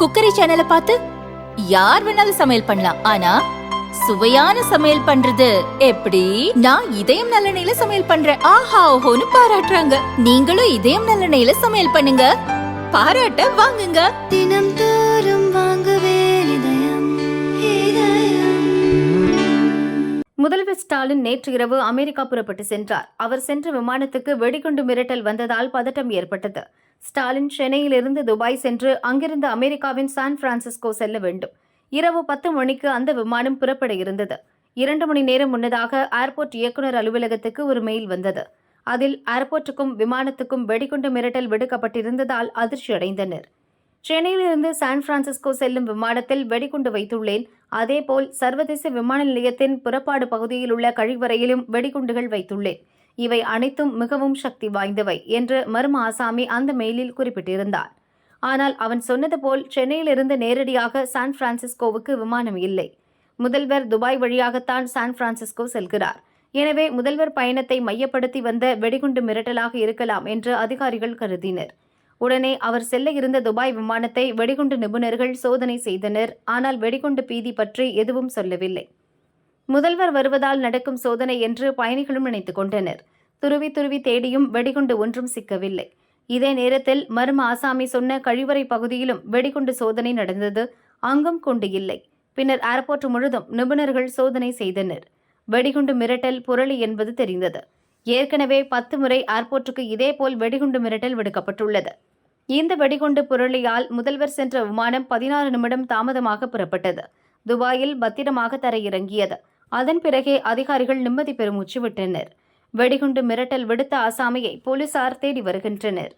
Cookery சேனலை பார்த்து யார் வேணாலும் சமையல் பண்ணலாம். ஆனா சுவையான சமையல் பண்றது எப்படி? நான் இதயம் நல்லெண்ணெயில சமையல் பண்றேன். ஆஹா ஓஹோன்னு பாராட்டுறாங்க. நீங்களும் இதயம் நல்லெண்ணெயில சமையல் பண்ணுங்க. பாராட்ட வாங்குங்க. தினம் தோறும் வாங்குவே இதயம் இதயம். முதல்வர் ஸ்டாலின் நேற்று இரவு அமெரிக்கா புறப்பட்டு சென்றார். அவர் சென்ற விமானத்துக்கு வெடிகுண்டு மிரட்டல் வந்ததால் பதட்டம் ஏற்பட்டது. ஸ்டாலின் சென்னையிலிருந்து துபாய் சென்று அங்கிருந்து அமெரிக்காவின் சான் பிரான்சிஸ்கோ செல்ல வேண்டும். இரவு பத்து மணிக்கு அந்த விமானம் புறப்பட இருந்தது. இரண்டு மணி நேரம் முன்னதாக ஏர்போர்ட் இயக்குநர் அலுவலகத்துக்கு ஒரு மெயில் வந்தது. அதில் ஏர்போர்ட்டுக்கும் விமானத்துக்கும் வெடிகுண்டு மிரட்டல் விடுக்கப்பட்டிருந்ததால் அதிர்ச்சியடைந்தனர். சென்னையிலிருந்து சான் பிரான்சிஸ்கோ செல்லும் விமானத்தில் வெடிகுண்டு வைத்துள்ளேன். அதேபோல் சர்வதேச விமான நிலையத்தின் புறப்பாடு பகுதியில் உள்ள கழிவறையிலும் வெடிகுண்டுகள் வைத்துள்ளேன். இவை அனைத்தும் மிகவும் சக்தி வாய்ந்தவை என்று மர்ம ஆசாமி அந்த மெயிலில் குறிப்பிட்டிருந்தார். ஆனால் அவன் சொன்னது போல் சென்னையிலிருந்து நேரடியாக சான் பிரான்சிஸ்கோவுக்கு விமானம் இல்லை. முதல்வர் துபாய் வழியாகத்தான் சான் பிரான்சிஸ்கோ செல்கிறார். எனவே முதல்வர் பயணத்தை மையப்படுத்தி வந்த வெடிகுண்டு மிரட்டலாக இருக்கலாம் என்று அதிகாரிகள் கருதினர். உடனே அவர் செல்ல இருந்த துபாய் விமானத்தை வெடிகுண்டு நிபுணர்கள் சோதனை செய்தனர். ஆனால் வெடிகுண்டு பீதி பற்றி எதுவும் சொல்லவில்லை. முதல்வர் வருவதால் நடக்கும் சோதனை என்று பயணிகளும் நினைத்துக் கொண்டனர். துருவி துருவி தேடியும் வெடிகுண்டு ஒன்றும் சிக்கவில்லை. இதே நேரத்தில் மர்ம ஆசாமி சொன்ன கழிவறை பகுதியிலும் வெடிகுண்டு சோதனை நடந்தது அங்கும் கொண்டு இல்லை. பின்னர் ஏர்போர்ட் முழுதும் நிபுணர்கள் சோதனை செய்தனர். வெடிகுண்டு மிரட்டல் புரளி என்பது தெரிந்தது. ஏற்கனவே பத்து முறை ஏர்போர்ட்டுக்கு இதேபோல் வெடிகுண்டு மிரட்டல் விடுக்கப்பட்டுள்ளது. இந்த வெடிகுண்டு புரளியால் முதல்வர் சென்ற விமானம் பதினாறு நிமிடம் தாமதமாக புறப்பட்டது. துபாயில் பத்திரமாக தரையிறங்கியது. அதன் பிறகே அதிகாரிகள் நிம்மதி பெருமூச்சு விட்டனர் வெடிகுண்டு மிரட்டல் விடுத்த ஆசாமியை போலீசார் தேடி வருகின்றனர்.